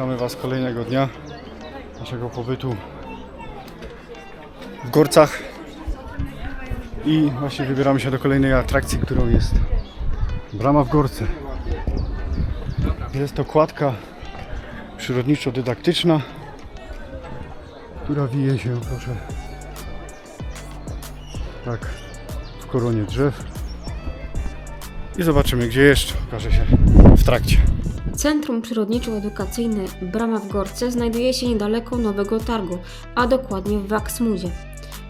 Witamy Was kolejnego dnia naszego pobytu w Gorcach i właśnie wybieramy się do kolejnej atrakcji, którą jest Brama w Gorce. Jest to kładka przyrodniczo-dydaktyczna, która wije się, proszę, tak w koronie drzew. I zobaczymy, gdzie jeszcze okaże się w trakcie. Centrum Przyrodniczo-Edukacyjne Brama w Gorce znajduje się niedaleko Nowego Targu, a dokładnie w Waksmudzie.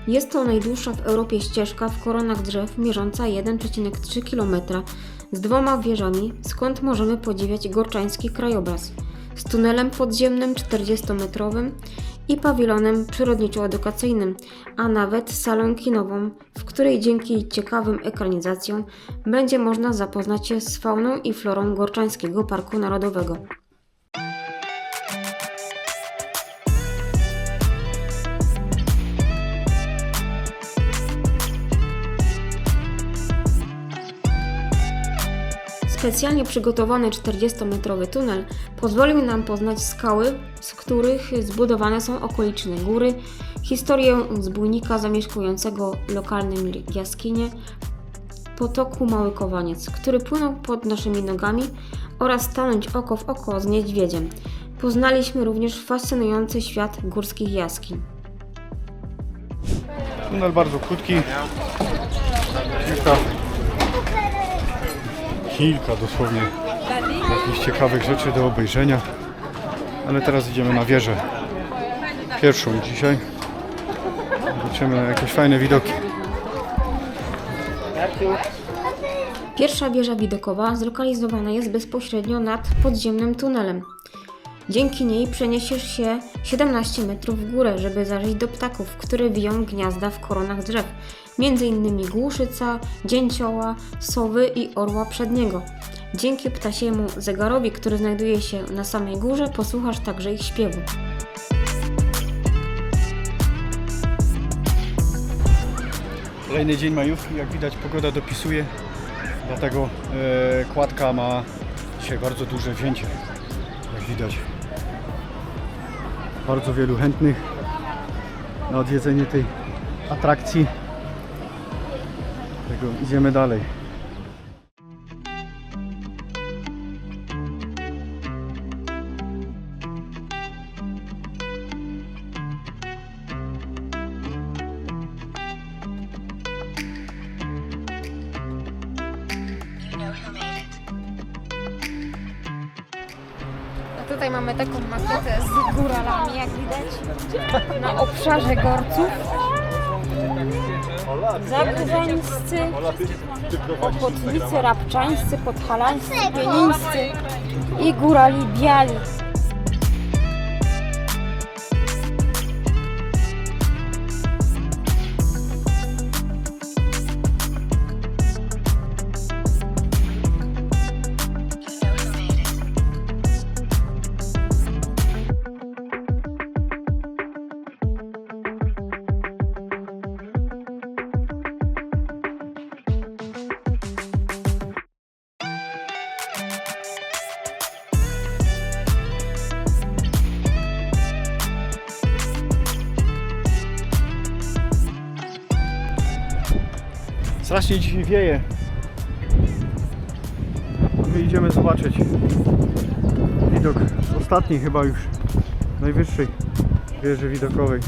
Jest to najdłuższa w Europie ścieżka w koronach drzew mierząca 1,3 km z dwoma wieżami, skąd możemy podziwiać gorczański krajobraz. Z tunelem podziemnym 40-metrowym i pawilonem przyrodniczo-edukacyjnym, a nawet salą kinową, w której dzięki ciekawym ekranizacjom będzie można zapoznać się z fauną i florą Gorczańskiego Parku Narodowego. Specjalnie przygotowany 40-metrowy tunel pozwolił nam poznać skały, z których zbudowane są okoliczne góry, historię zbójnika zamieszkującego lokalne jaskinie, potoku Mały Kowaniec, który płynął pod naszymi nogami oraz stanąć oko w oko z niedźwiedziem. Poznaliśmy również fascynujący świat górskich jaskiń. Tunel bardzo krótki. Kilka, kilka dosłownie jakichś ciekawych rzeczy do obejrzenia. Ale teraz idziemy na wieżę. Pierwszą dzisiaj. Zobaczymy jakieś fajne widoki. Pierwsza wieża widokowa zlokalizowana jest bezpośrednio nad podziemnym tunelem. Dzięki niej przeniesiesz się 17 metrów w górę, żeby zajrzeć do ptaków, które wiją gniazda w koronach drzew, m.in. głuszyca, dzięcioła, sowy i orła przedniego. Dzięki ptasiemu zegarowi, który znajduje się na samej górze, posłuchasz także ich śpiewu. Kolejny dzień majówki, jak widać pogoda dopisuje, dlatego e, kładka ma dzisiaj bardzo duże wzięcie, jak widać. Bardzo wielu chętnych na odwiedzenie tej atrakcji. Dlatego idziemy dalej. Tutaj mamy taką makietę z góralami, jak widać, na obszarze Gorców. Zagórzańscy, ochotnicy, rabczańscy, podhalańscy, pienińscy i górali biali. Strasznie dzisiaj wieje. My idziemy zobaczyć widok ostatni chyba już najwyższej wieży widokowej.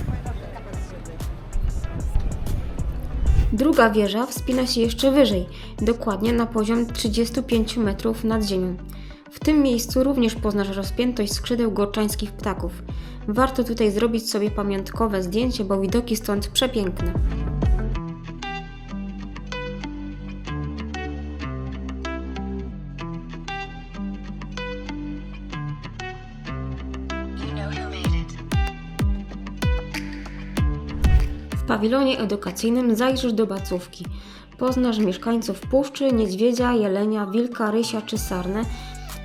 Druga wieża wspina się jeszcze wyżej, dokładnie na poziom 35 metrów nad ziemią. W tym miejscu również poznasz rozpiętość skrzydeł gorczańskich ptaków. Warto tutaj zrobić sobie pamiątkowe zdjęcie, bo widoki stąd przepiękne. Pawilonie edukacyjnym zajrzysz do bacówki. Poznasz mieszkańców puszczy, niedźwiedzia, jelenia, wilka, rysia czy sarnę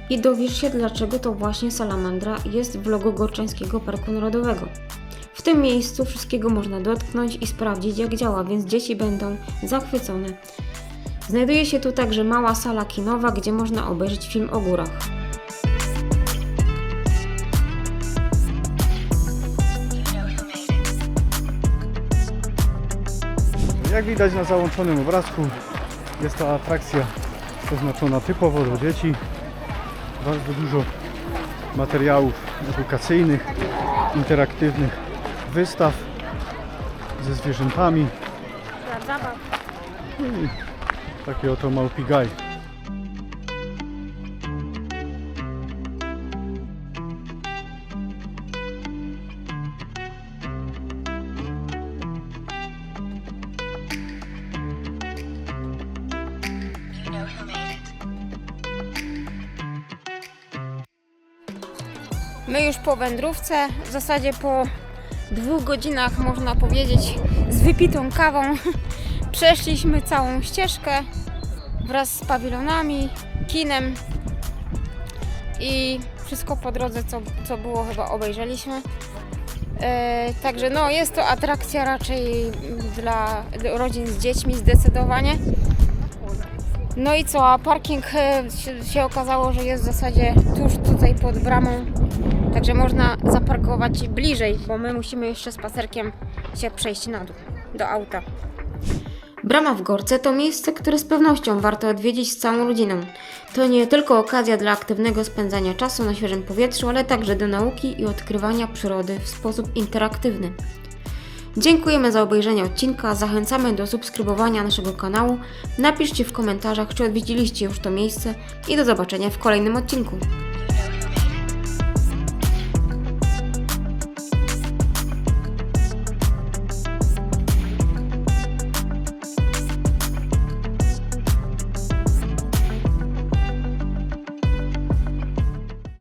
i dowiesz się, dlaczego to właśnie salamandra jest w logo Gorczańskiego Parku Narodowego. W tym miejscu wszystkiego można dotknąć i sprawdzić, jak działa, więc dzieci będą zachwycone. Znajduje się tu także mała sala kinowa, gdzie można obejrzeć film o górach. Jak widać na załączonym obrazku, jest to atrakcja oznaczona typowo dla dzieci. Bardzo dużo materiałów edukacyjnych, interaktywnych wystaw ze zwierzętami i taki oto małpigaj. My już po wędrówce, w zasadzie po dwóch godzinach można powiedzieć z wypitą kawą przeszliśmy całą ścieżkę wraz z pawilonami, kinem i wszystko po drodze co, co było chyba obejrzeliśmy. E, także no jest to atrakcja raczej dla rodzin z dziećmi zdecydowanie. No i co, a parking e, się, się okazało, że jest w zasadzie tuż tutaj pod bramą, także można zaparkować bliżej, bo my musimy jeszcze spacerkiem się przejść na dół, do auta. Brama w Gorce to miejsce, które z pewnością warto odwiedzić z całą rodziną. To nie tylko okazja dla aktywnego spędzania czasu na świeżym powietrzu, ale także do nauki i odkrywania przyrody w sposób interaktywny. Dziękujemy za obejrzenie odcinka, zachęcamy do subskrybowania naszego kanału, napiszcie w komentarzach, czy odwiedziliście już to miejsce i do zobaczenia w kolejnym odcinku.